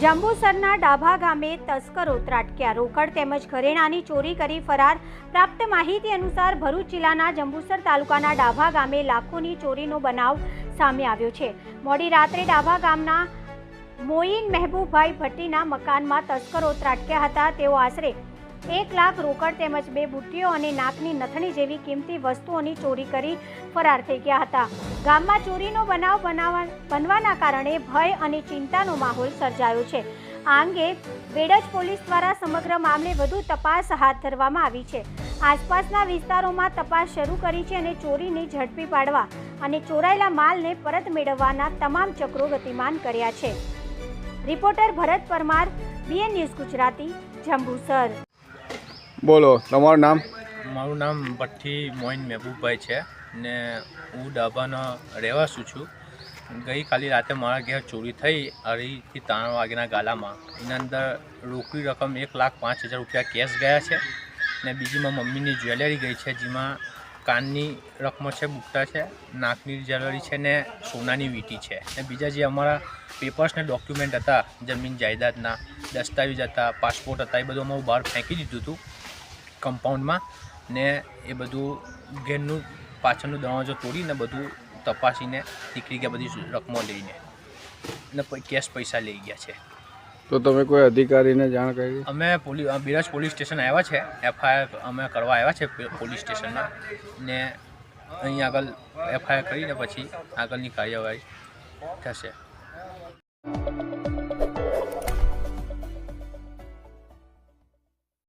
જંબુસરના ડાભા ગામે તસ્કરો ત્રાટક્યા. રોકડ તેમજ ઘરેણાની ચોરી કરી ફરાર. પ્રાપ્ત માહિતી અનુસાર ભરૂચ જિલ્લાના જંબુસર તાલુકાના ડાભા ગામે લાખોની ચોરીનો બનાવ સામે આવ્યો છે. મોડી રાત્રે ડાભા ગામના મોઈન મહેબૂબભાઈ ભટ્ટીના મકાનમાં તસ્કરો ત્રાટક્યા હતા. તેઓ આશરે એક લાખ રોકડ તેમજ બે બુટ્ટીઓ અને નાકની નથણી જેવી કિંમતી વસ્તુઓની ચોરી કરી ફરાર થઈ ગયા હતા. ગામમાં ચોરીનો બનાવ બનાવવા બનવાના કારણે ભય અને ચિંતાનો માહોલ સર્જાયો છે. આ અંગે બેડજ પોલીસ દ્વારા સમગ્ર મામલે વધુ તપાસ હાથ ધરવામાં આવી છે. આસપાસના વિસ્તારોમાં તપાસ શરૂ કરી છે અને ચોરીને ઝડપી પાડવા અને ચોરાયેલા માલને પરત મેળવવાના તમામ ચક્રો ગતિમાન કર્યા છે. Reporter Bharat Parmar BN news Gujarati, Jambusar. બોલો, તમારું નામ? મારું નામ ભઠ્ઠી મોઇન મહેબૂબભાઈ છે ને હું ડાબાનો રહેવાસું છું. ગઈકાલે રાતે મારા ઘેર ચોરી થઈ, અઢીથી ત્રણ વાગ્યાના ગાલામાં. એના અંદર રોકડી રકમ એક લાખ પાંચ હજાર રૂપિયા કેશ ગયા છે ને બીજીમાં મમ્મીની જ્વેલરી ગઈ છે, જેમાં કાનની રકમો છે, બુટ્ટા છે, નાકની જ્વેલરી છે ને સોનાની વીંટી છે. ને બીજા જે અમારા પેપર્સ ને ડોક્યુમેન્ટ હતા, જમીન, જાયદાદના, દસ્તાવેજ હતા, પાસપોર્ટ હતા, એ બધું અમારું બહાર ફેંકી દીધું હતું. કમ્પાઉન્ડમાં ને એ બધું ઘેરનું પાછળનું દરવાજો તોડીને બધું તપાસીને નીકળી ગયા બધી રકમો લઈને. ને કેશ પૈસા લઈ ગયા છે. તો તમે કોઈ અધિકારીને જાણ કરી? અમે પોલીસ બિરાજ પોલીસ સ્ટેશન આવ્યા છે. એફઆઈઆર અમે કરવા આવ્યા છે પોલીસ સ્ટેશનમાં. ને અહીં આગળ એફઆઈઆર કરીને પછી આગળની કાર્યવાહી થશે.